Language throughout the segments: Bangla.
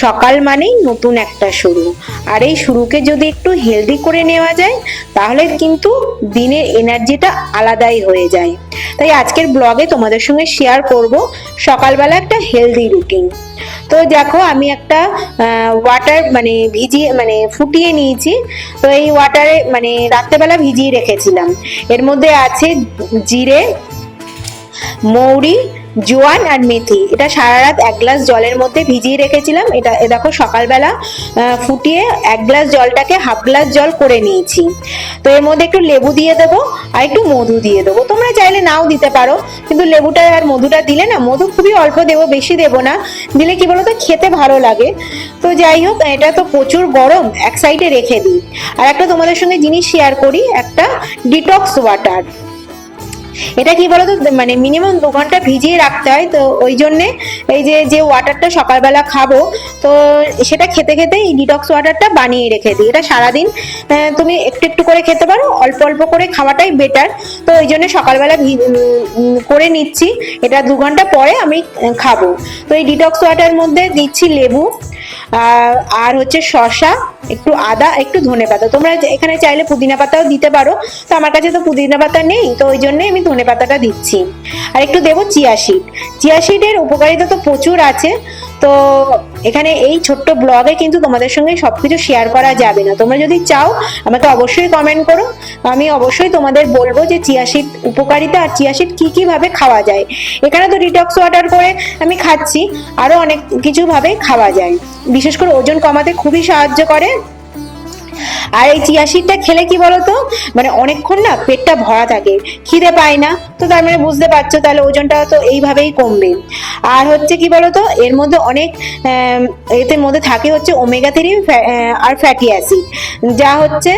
সকাল মানেই নতুন একটা শুরু। আর এই শুরুকে যদি একটু হেলদি করে নেওয়া যায়, তাহলে কিন্তু দিনের এনার্জিটা আলাদাই হয়ে যায়। তাই আজকের ব্লগে তোমাদের সঙ্গে শেয়ার করব সকালবেলা একটা হেলদি রুটিন তো দেখো, আমি একটা ওয়াটার মানে ভিজিয়ে মানে ফুটিয়ে নিয়েছি। তো এই ওয়াটারে মানে রাত্রেবেলা ভিজিয়ে রেখেছিলাম। এর মধ্যে আছে জিরে, মৌরি জোয়ান আর মেথি। এটা সারা রাত এক গ্লাস জলের মধ্যে ভিজিয়ে রেখেছিলাম। এটা, এ দেখো সকালবেলা ফুটিয়ে এক গ্লাস জলটাকে হাফ গ্লাস জল করে নিয়েছি। তো এর মধ্যে একটু লেবু দিয়ে দেবো আর একটু মধু দিয়ে দেবো। তোমরা চাইলে নাও দিতে পারো, কিন্তু লেবুটা আর মধুটা দিলে না, মধু খুবই অল্প দেবো, বেশি দেবো না। দিলে কি বলতো, খেতে ভালো লাগে। তো যাই হোক, এটা তো প্রচুর গরম, এক সাইডে রেখে দিই। আর একটা তোমাদের সঙ্গে জিনিস শেয়ার করি, একটা ডিটক্স ওয়াটার এটা কি বলতো? মানে মিনিমাম দু ঘণ্টা ভিজিয়ে রাখতে হয়, তো ওই জন্যে এই যে যে ওয়াটারটা সকালবেলা খাব, তো সেটা খেতে খেতে এই ডিটক্স ওয়াটারটা বানিয়ে রেখে দিই। এটা সারাদিন তুমি একটু একটু করে খেতে পারো, অল্প অল্প করে খাওয়াটাই বেটার তো ওই জন্য সকালবেলা করে নিচ্ছি। এটা দু ঘণ্টা পরে আমি খাব। তো এই ডিটক্স ওয়াটার মধ্যে দিচ্ছি লেবু আর হচ্ছে শশা একটু আদা, একটু ধনে পাতা। তোমরা এখানে চাইলে পুদিনা পাতাও দিতে পারো। তো আমার কাছে তো পুদিনা পাতা নেই, তো ওই জন্যই আমি ধনে পাতাটা দিচ্ছি। আর একটু দেবো চিয়া শিট চিয়া শিটের উপকারিতা তো প্রচুর আছে। তো এখানে এই ছোট্ট ব্লগে কিন্তু তোমাদের সঙ্গে সবকিছু শেয়ার করা যাবে না। তোমরা যদি চাও, আমাকে অবশ্যই কমেন্ট করো। আমি অবশ্যই তোমাদের বলব যে চিয়াশিট উপকারিতা আর চিয়াশিট কী কি কি ভাবে খাওয়া যায়। এখানে তো ডিটক্স ওয়াটার করে আমি খাচ্ছি, আরও অনেক কিছু ভাবে খাওয়া যায়। বিশেষ করে ওজন কমাতে খুবই সাহায্য করে। আর এই চিয়া সিডটা খেলে কি বলতো? মানে অনেকক্ষণ না পেটটা ভরা থাকে, খিদে পায় না। তো তার মানে বুঝতে পারছ, তাহলে ওজনটা তো এইভাবেই কমবে। আর হচ্ছে কি বলতো, এর মধ্যে অনেক এতে মধ্যে থাকে হচ্ছে ওমেগা থ্রি আর ফ্যাটি অ্যাসিড যা হচ্ছে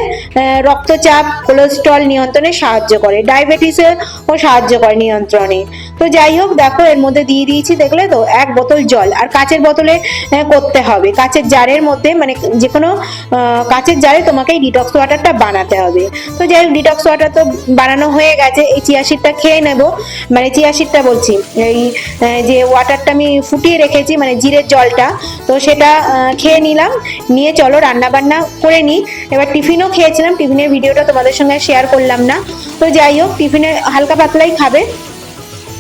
রক্তচাপ কোলেস্ট্রল নিয়ন্ত্রণে সাহায্য করে ডায়াবেটিসে ও সাহায্য করে নিয়ন্ত্রণে। তো যাই হোক, দেখো, এর মধ্যে দিয়ে দিয়েছি, দেখলে তো, এক বোতল জল। আর কাচের বোতলে করতে হবে। কাচের জারের মধ্যে মানে যে কোনো কাচের জারে তোমাকে এই ডিটক্স ওয়াটারটা বানাতে হবে। তো যাই হোক ডিটক্স ওয়াটার তো বানানো হয়ে গেছে, এই চিয়া সিডটা খেয়ে নেব। মানে চিয়া সিডটা বলছি, এই যে ওয়াটারটা আমি ফুটিয়ে রেখেছি মানে জিরের জলটা, তো সেটা খেয়ে নিলাম। নিয়ে চলো রান্না বান্না করে নিই। এবার টিফিনও খেয়েছিলাম, টিফিনের ভিডিওটা তোমাদের সঙ্গে শেয়ার করলাম না। তো যাই হোক, টিফিনে হালকা পাতলাই খাবে।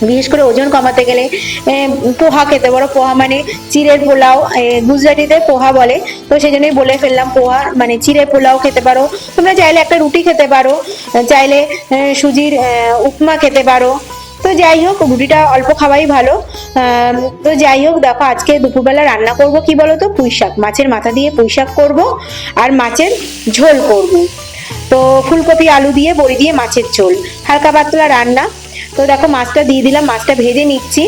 বিশেষ করে ওজন কমাতে গেলে পোহা খেতে পারো। পোহা মানে চিড়ের পোলাও গুজরাটিতে পোহা বলে। তো সেই জন্যই বলে ফেললাম পোহা মানে চিড়ের পোলাও খেতে পারো। তোমরা চাইলে একটা রুটি খেতে পারো, চাইলে সুজির উপমা খেতে পারো। তো যাই হোক, রুটিটা অল্প খাওয়াই ভালো। তো যাই হোক, দেখো, আজকে দুপুরবেলা রান্না করব কি বলো তো পুঁই শাক। মাছের মাথা দিয়ে পুঁই শাক করব আর মাছের ঝোল করব। তো ফুলকপি, আলু দিয়ে, বড়ি দিয়ে মাছের ঝোল। হালকা পাতলা রান্না। তো দেখো, মাছটা দিয়ে দিলাম, মাছটা ভেজে নিচ্ছি।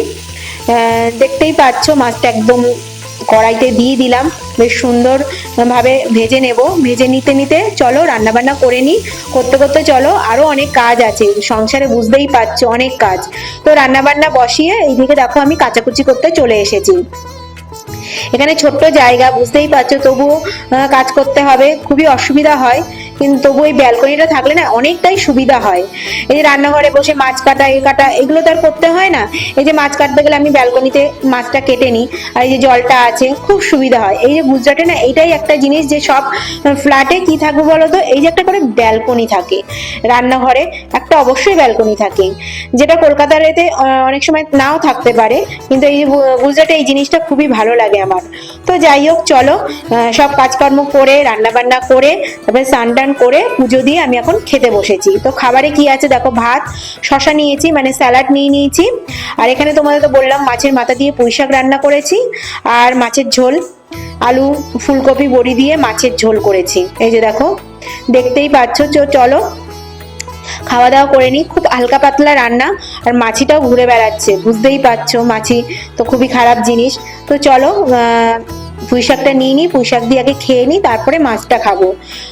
দেখতেই পাচ্ছ, মাছটা একদম কড়াইতে দিয়ে দিলাম। বেশ সুন্দর ভাবে ভেজে নেব। ভেজে নিতে নিতে চলো রান্না বান্না করে নিই। করতে করতে চলো, আরও অনেক কাজ আছে। সংসারে বুঝতেই পারছ, অনেক কাজ। তো রান্না বান্না বসিয়ে এইদিকে দেখো, আমি কাচাকুচি করতে চলে এসেছি। এখানে ছোট্ট জায়গা, বুঝতেই পারছ, তবুও কাজ করতে হবে। খুবই অসুবিধা হয়। কিন্তু তবু এই ব্যালকনিটা থাকলে না অনেকটাই সুবিধা হয়। এই যে রান্নাঘরে বসে মাছ কাটা, এ কাটা, এগুলো তো আর করতে হয় না। এই যে মাছ কাটতে গেলে আমি ব্যালকনিতে মাছটা কেটে নিই আর এই যে জলটা আছে, খুব সুবিধা হয়। এই যে গুজরাটে না এইটাই একটা জিনিস যে সব ফ্ল্যাটে কি থাকবে বলো এই যে একটা করে ব্যালকনি থাকে। রান্নাঘরে একটা অবশ্যই ব্যালকনি থাকে। যেটা কলকাতার এতে অনেক সময় নাও থাকতে পারে, কিন্তু এই গুজরাটে এই জিনিসটা খুবই ভালো লাগে আমার। তো যাই হোক, চলো সব কাজকর্ম করে রান্না বান্না করে, তারপরে স্নান করে পুজো দিয়ে আমি এখন খেতে বসেছি। তো খাবারে কি আছে দেখো, ভাত শশা নিয়েছি মানে স্যালাড নিয়ে নিয়েছি। আর এখানে তোমাদের তো বললাম, মাছের মাথা দিয়ে পুঁই শাক রান্না করেছি, আর মাছের ঝোল, আলু, ফুলকপি, বড়ি দিয়ে মাছের ঝোল করেছি। এই যে দেখো, দেখতেই পাচ্ছ চলো। খাওয়া দাওয়া করে নিই, খুব হালকা পাতলা রান্না, আর মাছিটাও ঘুরে বেড়াচ্ছে, বুঝতেই পারছ মাছি তো খুবই খারাপ জিনিস। তো চলো পুঁই শাকটা নিয়ে নিই পুঁই শাক দিয়ে আগে খেয়ে নিই তারপরে মাছটা খাব।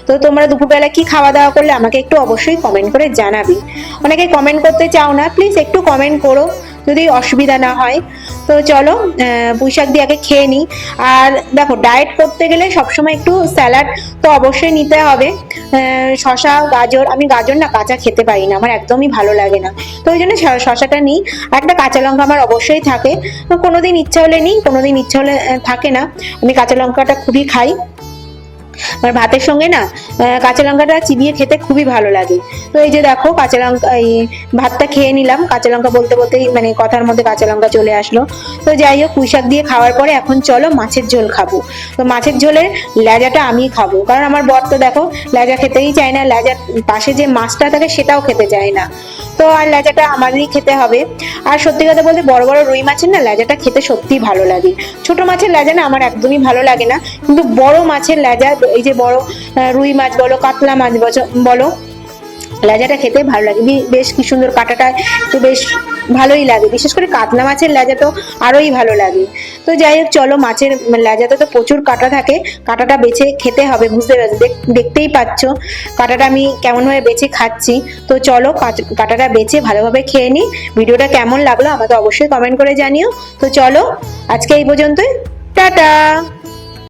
তো তোমরা দুপুরবেলা কি খাওয়া দাওয়া করলে আমাকে একটু অবশ্যই কমেন্ট করে জানাবি। অনেকে কমেন্ট করতে চাও না প্লিজ একটু কমেন্ট করো। যদি অসুবিধা না হয়। তো চলো আহ, পুঁই দিয়ে আগে খেয়ে নিই। আর দেখো ডায়েট করতে গেলে সবসময় একটু স্যালাড তো অবশ্যই নিতে হবে। শশা গাজর আমি গাজর না কাঁচা খেতে পারি না আমার একদমই ভালো লাগে না। তো ওই জন্য শশাটা নিই। আর একটা কাঁচা লঙ্কা আমার অবশ্যই থাকে। কোনোদিন ইচ্ছা হলে নিই কোনোদিন ইচ্ছা হলে থাকে না। আমি কাঁচা লঙ্কাটা খুবই খাই। আমার ভাতের সঙ্গে না কাঁচা লঙ্কাটা চিবিয়ে খেতে খুবই ভালো লাগে। তো এই যে দেখো, কাঁচা লঙ্কা, এই ভাতটা খেয়ে নিলাম। কাঁচা লঙ্কা বলতে বলতেই মানে কথার মধ্যে কাঁচা লঙ্কা চলে আসলো। তো যাই হোক, পুঁই শাক দিয়ে খাওয়ার পরে এখন চলো মাছের ঝোল খাব। তো মাছের ঝোলের লেজাটা আমি খাব। কারণ আমার বর তো দেখো লেজা খেতেই চায় না। লেজার পাশে যে মাছটা থাকে সেটাও খেতে চায় না। তো আর লেজাটা আমাদেরই খেতে হবে। আর সত্যি কথা বলতে বড় বড় রুই মাছের না লেজাটা খেতে সত্যিই ভালো লাগে। ছোট মাছের লেজা না আমার একদমই ভালো লাগে না। কিন্তু বড় মাছের লেজা, এই যে বড় রুই মাছ বলো, কাতলা মাছ বলো লেজাটা খেতে ভালো লাগে। বেশ কি সুন্দর কাটাটা একটু বেশ ভালোই লাগে। বিশেষ করে কাতলা মাছের লেজা তো আরোই ভালো লাগে। তো যাই হোক, চলো মাছের লেজাতে তো প্রচুর কাটা থাকে। কাটাটা বেছে খেতে হবে, বুঝতে পারছ? দেখ- দেখতেই পাচ্ছ কাটাটা আমি কেমনভাবে বেছে খাচ্ছি। তো চলো কাট- কাটাটা বেছে ভালোভাবে খেয়ে নিই ভিডিওটা কেমন লাগল আমাকে অবশ্যই কমেন্ট করে জানিও। তো চলো, আজকে এই পর্যন্তই। টাটা!